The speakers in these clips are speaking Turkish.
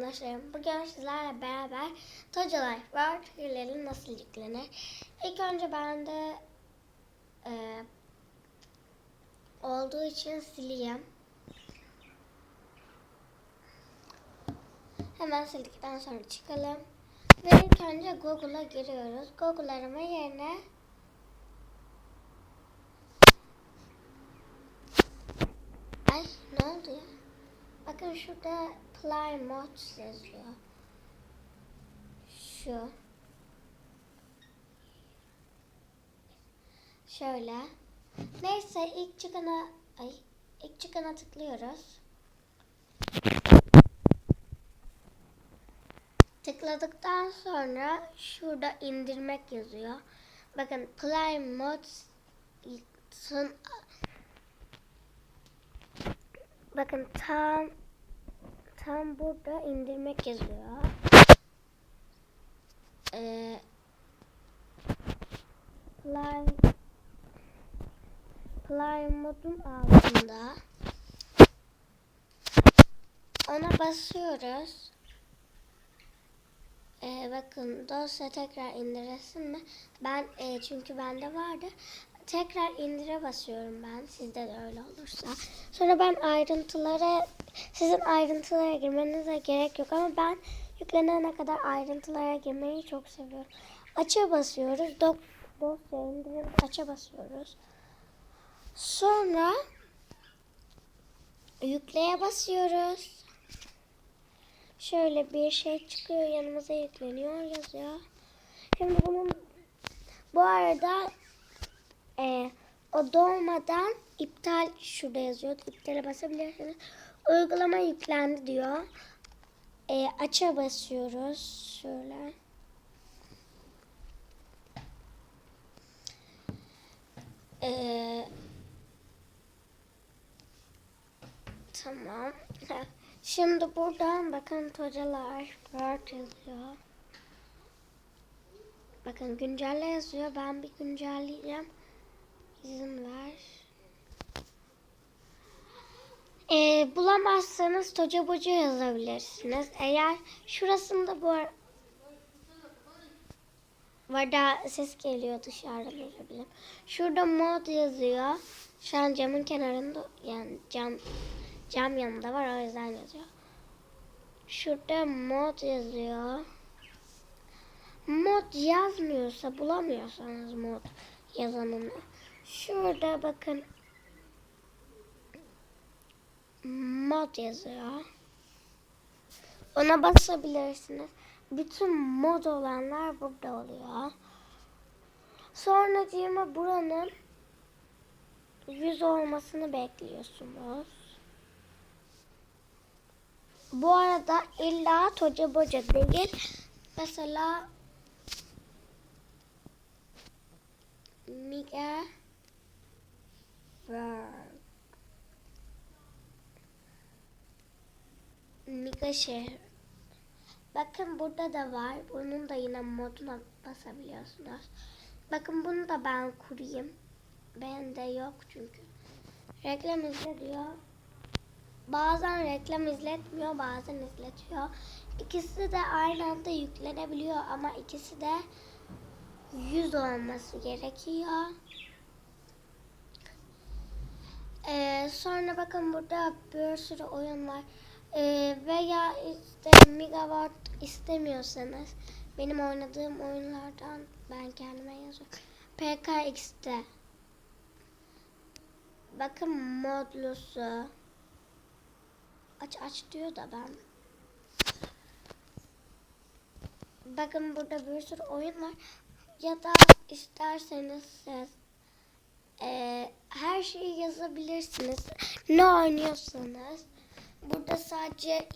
arkadaşlarım. Bugün sizlerle beraber Toca Life World hileli nasıl yüklenir? İlk önce bende e, olduğu için sileyim. Hemen sildikten sonra çıkalım. Ve ilk önce Google'a giriyoruz. Google arama yerine Ay ne oldu ya? Bakın şurada Play Mods yazıyor. Şu. Şöyle. Neyse ilk çıkana ay ilk çıkana tıklıyoruz. Tıkladıktan sonra şurada indirmek yazıyor. Bakın Mods Bakın tam tam burada indirmek yazıyor. Ee, Play Play modun altında ona basıyoruz. Ee, bakın dosya tekrar indiresin mi? Ben e, çünkü bende vardı. Tekrar indire basıyorum ben. Sizde de öyle olursa. Sonra ben ayrıntılara sizin ayrıntılara girmenize gerek yok ama ben yüklenene kadar ayrıntılara girmeyi çok seviyorum. Aça basıyoruz. Dok dosya indirim aça basıyoruz. Sonra yükleye basıyoruz. Şöyle bir şey çıkıyor yanımıza yükleniyor yazıyor. Şimdi bunun bu arada e, o dolmadan iptal şurada yazıyor. İptale basabilirsiniz. Uygulama yüklendi diyor. E, aça basıyoruz. Şöyle. E, tamam. Şimdi buradan bakın tocalar Word yazıyor. Bakın güncelle yazıyor. Ben bir güncelleyeceğim. İzin ver. Ee, bulamazsanız Toca Boca yazabilirsiniz. Eğer şurasında bu ar- var da ses geliyor dışarıda görebilirim. Şurada mod yazıyor. Şu an camın kenarında yani cam cam yanında var o yüzden yazıyor. Şurada mod yazıyor. Mod yazmıyorsa bulamıyorsanız mod yazanını Şurada bakın mod yazıyor. Ona basabilirsiniz. Bütün mod olanlar burada oluyor. Sonra diyeme buranın yüz olmasını bekliyorsunuz. Bu arada illa toca boca değil. Mesela Mika Şehir. Bakın burada da var. Bunun da yine moduna basabiliyorsunuz. Bakın bunu da ben kurayım. Bende yok çünkü. Reklam izle diyor. Bazen reklam izletmiyor, bazen izletiyor. İkisi de aynı anda yüklenebiliyor ama ikisi de 100 olması gerekiyor. Ee, sonra bakın burada bir sürü oyun var. Ee, veya işte megawatt istemiyorsanız benim oynadığım oyunlardan ben kendime yazıyorum. PKX'de bakın modlusu aç aç diyor da ben bakın burada bir sürü oyun var ya da isterseniz siz e, her şeyi yazabilirsiniz. Ne oynuyorsanız. Burada sadece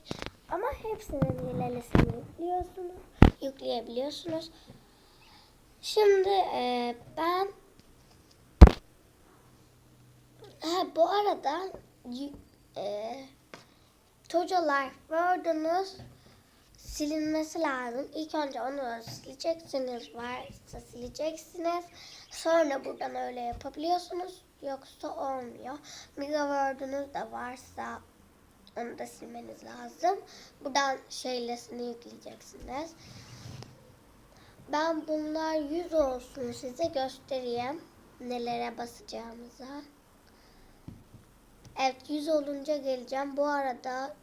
ama hepsinin hilelesini yüklüyorsunuz. Yükleyebiliyorsunuz. Şimdi e, ben ha, bu arada e, Toca Life Word'unuz silinmesi lazım. İlk önce onu sileceksiniz. Varsa sileceksiniz. Sonra buradan öyle yapabiliyorsunuz. Yoksa olmuyor. Mega Word'unuz da varsa Onu da silmeniz lazım. Buradan şeylesini yükleyeceksiniz. Ben bunlar 100 olsun size göstereyim. Nelere basacağımıza. Evet 100 olunca geleceğim. Bu arada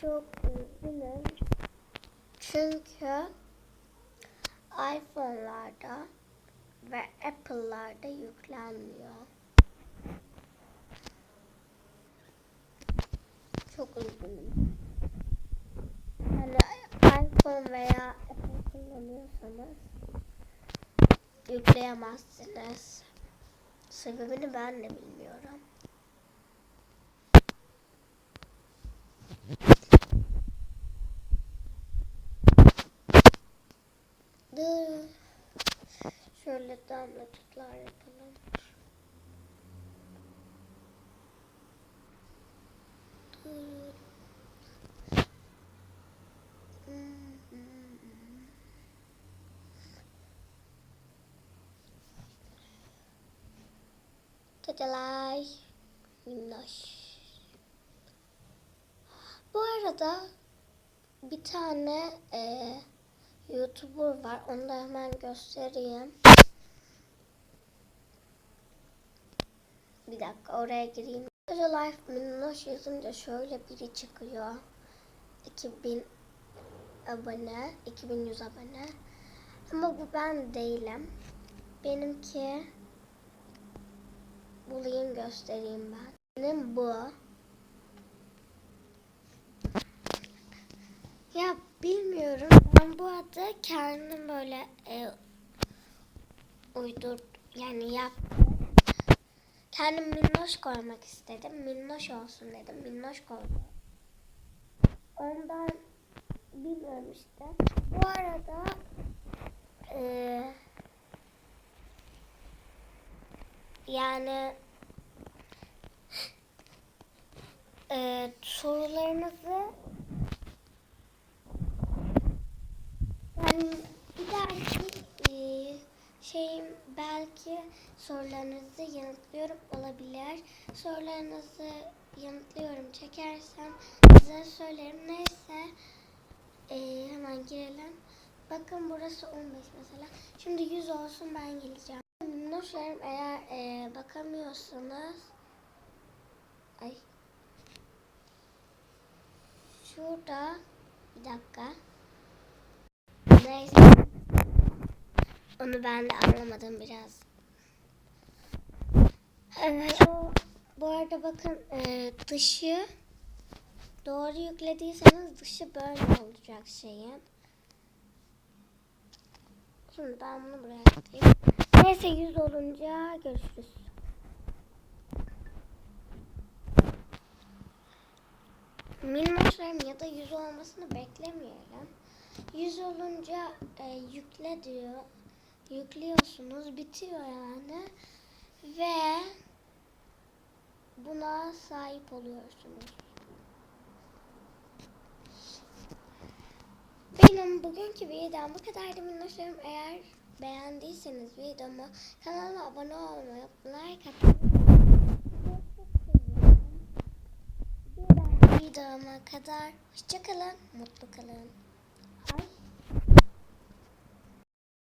çok üzgünüm. Çünkü iPhone'larda ve Apple'larda yüklenmiyor. Üzgünüm. Yani iPhone veya Apple kullanıyorsanız yükleyemezsiniz. Sebebini ben de bilmiyorum. Şöyle damlacıklar yapalım. Tadalay. Minnoş. Bu arada bir tane eee YouTuber var. Onu da hemen göstereyim. Bir dakika oraya gireyim. Life Minnoş yazınca şöyle biri çıkıyor. 2000 abone, 2100 abone. Ama bu ben değilim. Benimki bulayım göstereyim ben. Benim bu. Ya bilmiyorum. Ben bu adı kendim böyle e, uydur yani yaptım. Kendim minnoş koymak istedim. Minnoş olsun dedim. Minnoş koydum. Ondan bilmiyorum işte. Bu arada e, yani e, sorularınızı ben bir dahaki e, şeyim belki sorularınızı yanıtlıyorum olabilir. Sorularınızı yanıtlıyorum çekersem size söylerim. Neyse e, hemen girelim. Bakın burası 15 mesela. Şimdi 100 olsun ben geleceğim. Minnoşlarım eğer e, bakamıyorsanız ay şurada bir dakika neyse onu ben de anlamadım biraz. Evet o bu arada bakın e, dışı doğru yüklediyseniz dışı böyle olacak şeyin. Şimdi ben bunu buraya atayım. Neyse 100 olunca görüşürüz. Minnoşlarım ya da 100 olmasını beklemeyelim. 100 olunca e, yükle diyor. Yüklüyorsunuz. Bitiyor yani. Ve buna sahip oluyorsunuz. Benim bugünkü videom bu kadardı minnoşlarım. Eğer beğendiyseniz videomu kanalıma abone olmayı, like atmayı videoma kadar hoşçakalın, mutlu kalın.